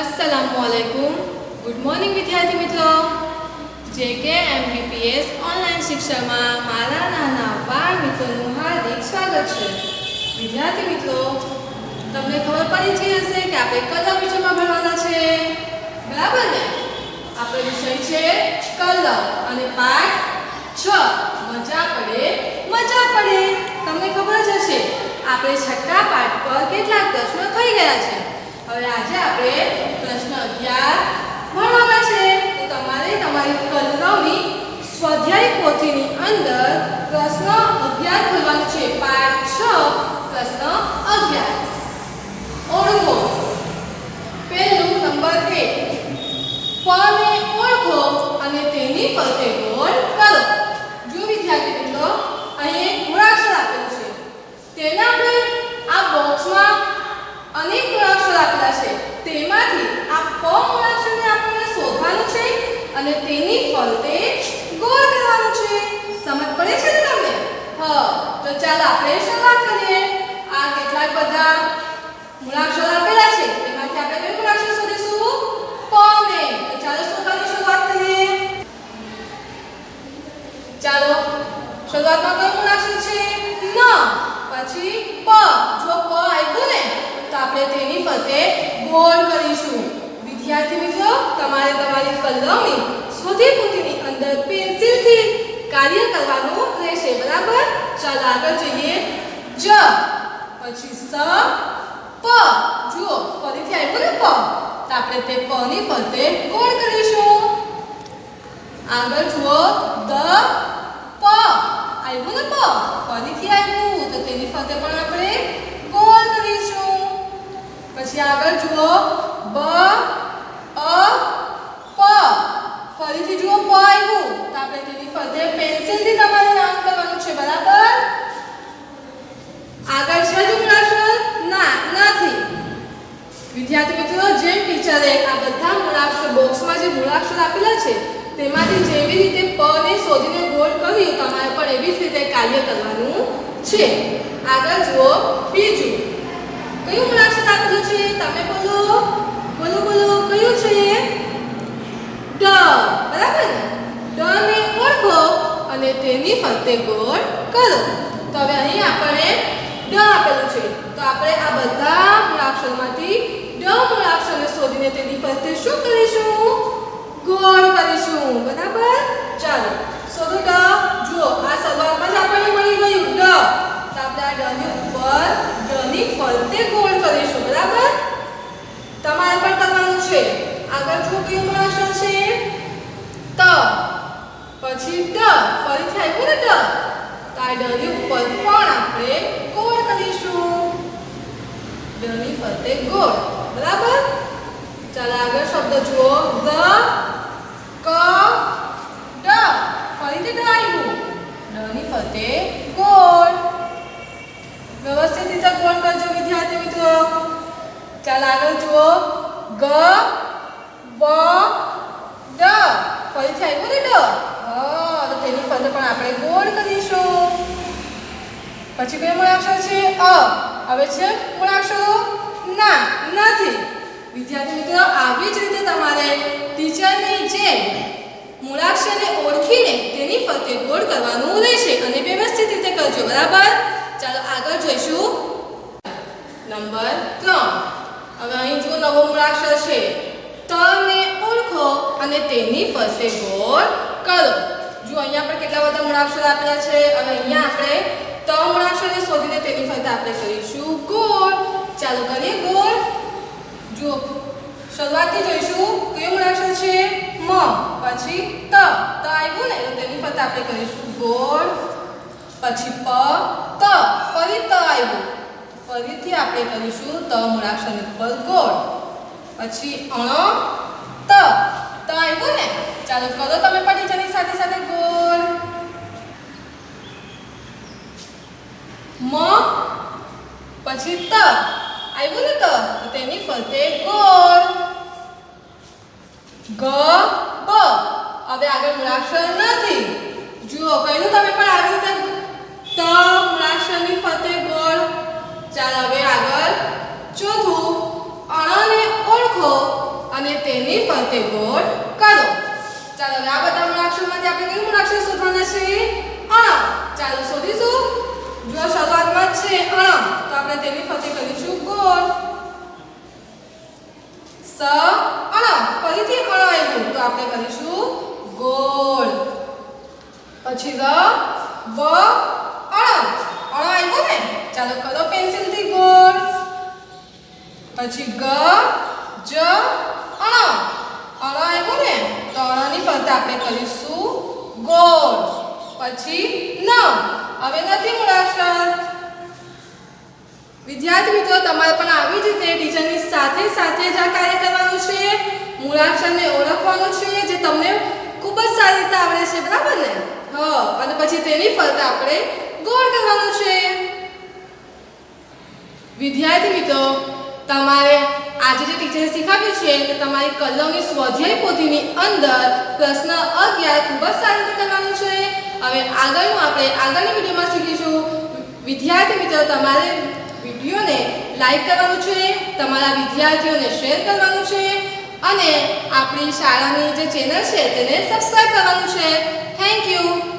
અસલામુ અલૈકુમ good morning વિદ્યાર્થી મિત્રો. જે કે એમબીપીએસ ઓનલાઈન શિક્ષણમાં મારા નાના બાળ મિત્રોનું હાર્દિક સ્વાગત છે. વિદ્યાર્થી મિત્રો, તમને ખબર પડી ગઈ હશે કે આપણે કલર વિષયમાં ભણવાના છે. બરાબર ને? આપણો વિષય છે કલર અને પાઠ છ. મજા પડે? મજા પડે. તમને ખબર જ હશે, આપણે છઠ્ઠા પાઠ પર કેટલાક પ્રશ્નો થઈ ગયા છે. હવે આજે આપણે પ્રશ્ન અગિયાર ભણવાના છે. તો તમારે તમારી કલરવની સ્વાધ્યાય પોથીની અંદર પ્રશ્ન અગિયાર ખોલવાનું છે. પાઠ છ, પ્રશ્ન અગિયાર. ઓળખો. પહેલું નંબર એક. પને ઓળખો અને તેની ફરતે ગોળ કરો જો વિદ્યાર્થી મિત્રો અહીં એક મૂળાક્ષર આપેલું છે તેને આપણે આ બોક્સમાં અનેક મૂળાક્ષર આપેલા છે તેમાંથી આ પ મૂળાક્ષરને આપણને શોધવાનું છે અને તેની ગોળ કરવાનું છે. સમજ પડે છે ને તમને? હ, તો ચાલો આપણે શરૂઆત કરીએ. આ કેટલાક બધા મૂળાક્ષરો આપેલા છે. એમાંથી આપણે કયો મૂળાક્ષર શોધીશું? પ ને તો ચાલો શોધવાની શરૂઆત કરીએ. ચાલો, શરૂઆતમાં કયો મૂળાક્ષર છે? ન. પછી પ. જો પ આવ્યું ને, તો આપણે તેની ફરતે ગોળ કરીશું. વિદ્યાર્થી મિત્રો, તમારે તમારી કલમની સ્વધી પોથીની અંદર પેન્સિલથી કાર્ય કરવાનું રહેશે, બરાબર? ચાલો આગળ જઈએ. જ, પછી સ, પ. જુઓ, ફરીથી આવ્યું ને પ? તો આપણે તે પ ની ફરતે ગોળ કરીશું? આગળ જુઓ. દ, પ. આવ્યું ને પ? ફરીથી આવ્યું. તો તેની ફરતે પણ આપણે ગોળ કરીશું? પછી આગળ જુઓ. બ, અ, પ. ફરીથી જુઓ પ આવ્યું તો આપણે તેની ફરતે પેન્સિલથી તમારે નામ કરવાનું છે, બરાબર? આગળ છે હજુ મૂળાક્ષર ના, નથી. વિદ્યાર્થી મિત્રો, જેમ ટીચરે આ બધા મૂળાક્ષર બોક્સમાં જે મૂળાક્ષર આપેલા છે, તેમાંથી જેવી રીતે પ ને શોધીને ગોળ કર્યું, તમારે પણ એવી જ રીતે કાર્ય કરવાનું છે. આગળ જુઓ, બીજું. કયું મૂળાક્ષર આપેલું છે? તમે બોલો. બોલો બોલો. કયું છે? ડ બરાબર? ને ડ ને ઓળખો અને તેની ફરતે ગોળ કરો. તો હવે અહીં આપણે ડ આપેલું છે. તો આપણે આ બધા મૂળાક્ષરમાંથી ડ મૂળાક્ષરને શોધીને તેની ફરતે શું કરીશું? ગોળ કરીશું. બરાબર? ચાલો શોધો ડ જુઓ આ શરૂઆતમાં જ આપણને મળી ગયું ડ તો આપણે આ ડ ની ઉપર ડ ની ફરતે ગોળ કરીશું બરાબર તમારે પણ કરવાનું છે આગળ જુઓ કયું મૂળાક્ષર છે ત પછી ડ ફરીથી આવ્યું ને ડ તો આ ડ ની ઉપર પણ આપણે ગોળ કરીશું ડ ની ફરતે ગોળ. બરાબર? ચાલો આગળ શબ્દ જુઓ. ધ ક ડ. ફરીથી ડ આવ્યું ડની ફરતે ગોળ. વ્યવસ્થિત રીતે ગોળ કરજો વિદ્યાર્થી મિત્રો. ચાલો આગળ જુઓ. ગ, બ, ડ. ફરીથી આવ્યું ને ડ? હા તેની ફરતે પણ આપણે ગોળ કરીશું. પછી કયો મૂળાક્ષર છે અ. હવે છે મૂળાક્ષરો ના, નથી. વિદ્યાર્થી મિત્રો, આવી જ રીતે તમારે ટીચરની જે મૂળાક્ષરને ઓળખીને તેની ફરતે ગોળ કરવાનું રહેશે અને વ્યવસ્થિત રીતે કરજો, બરાબર? ચાલો આગળ જોઈશું. નંબર ત્રણ. હવે અહીં જો નવો મૂળાક્ષર છે. તને ઓળખો અને તેની ફરતે ગોળ કરો. જો અહીંયા પણ કેટલા બધા મૂળાક્ષર આપેલા છે. હવે અહીંયા આપણે ત મૂળાક્ષરને શોધીને તેની ફરતે આપણે કરીશું ગોળ. ચાલો કરીએ ગોળ. જુઓ, શરૂઆતથી જોઈશું. કયું મૂળાક્ષર છે? મ. પછી ત. ત આવ્યું ને તેની ફરતે આપણે કરીશું ગોળ. પછી પ. ત. ફરી ત આવ્યું. ફરીથી આપણે કરીશું ત મૂળાક્ષરની ઉપર ગોળ. પછી અણ. ત. ત આવ્યું ને? ચાલો કરો તમે પણ નીચેની સાથે સાથે ગોળ. મ, પછી ત. આવ્યું ને ત? તો તેની ફરતે ગોળ. ગ, બ. હવે આગળ મૂળાક્ષર નથી. જુઓ કહ્યું તમે પણ આવી રીતે ત મૂળાક્ષરની ફરતે ગોળ. ચાલો હવે આગળ ચોથું. અણને ઓળખો અને તેની ફરતે ગોળ કરો. ચાલો હવે આ બધા મૂળાક્ષરમાંથી આપણે કયું મૂળાક્ષર શોધવાના છે અણ. ચાલો શોધીશું. જો શરૂઆતમાં છે. અણ તો આપણે તેની ફરતે કરીશું ગોળ સ અણ ફરીથી અણ આવ્યું. તો આપણે કરીશું ગોળ. પછી ર, વ અણ અણ આવ્યું ને? ચાલો કરો પેન્સિલથી ગોળ. પછી ગ, જ અણ અણ આવ્યું ને? તો અણની ફરતે આપણે કરીશું ગોળ. પછી ન હવે નથી મૂળાક્ષર વિદ્યાર્થી મિત્રો, તમારે પણ આવી જ રીતે ટીચરની સાથે સાથે જ આ કાર્ય કરવાનું છે. મૂળાક્ષરને ઓળખવાનું છે, જે તમને ખૂબ જ સારી રીતે આવડે છે, બરાબર ને? હ, અને પછી તેની ફરતે આપણે ગોળ કરવાનું છે. વિદ્યાર્થી મિત્રો, તમારે આજે જે ટીચરે શીખવ્યું છે કે તમારી કલમની સ્વાધ્યાય પોથીની અંદર પ્રશ્ન અગિયાર ખૂબ જ સારી રીતે કરવાનું છે. હવે આગળનું આપણે, આગળની વિડીયોમાં શીખીશું. વિદ્યાર્થી મિત્રો, તમારે વિડીયોને લાઈક કરવાનું છે, તમારા વિદ્યાર્થીઓને શેર કરવાનું છે, અને આપણી શાળાની જે ચેનલ છે, તેને સબસ્ક્રાઈબ કરવાનું છે. Thank you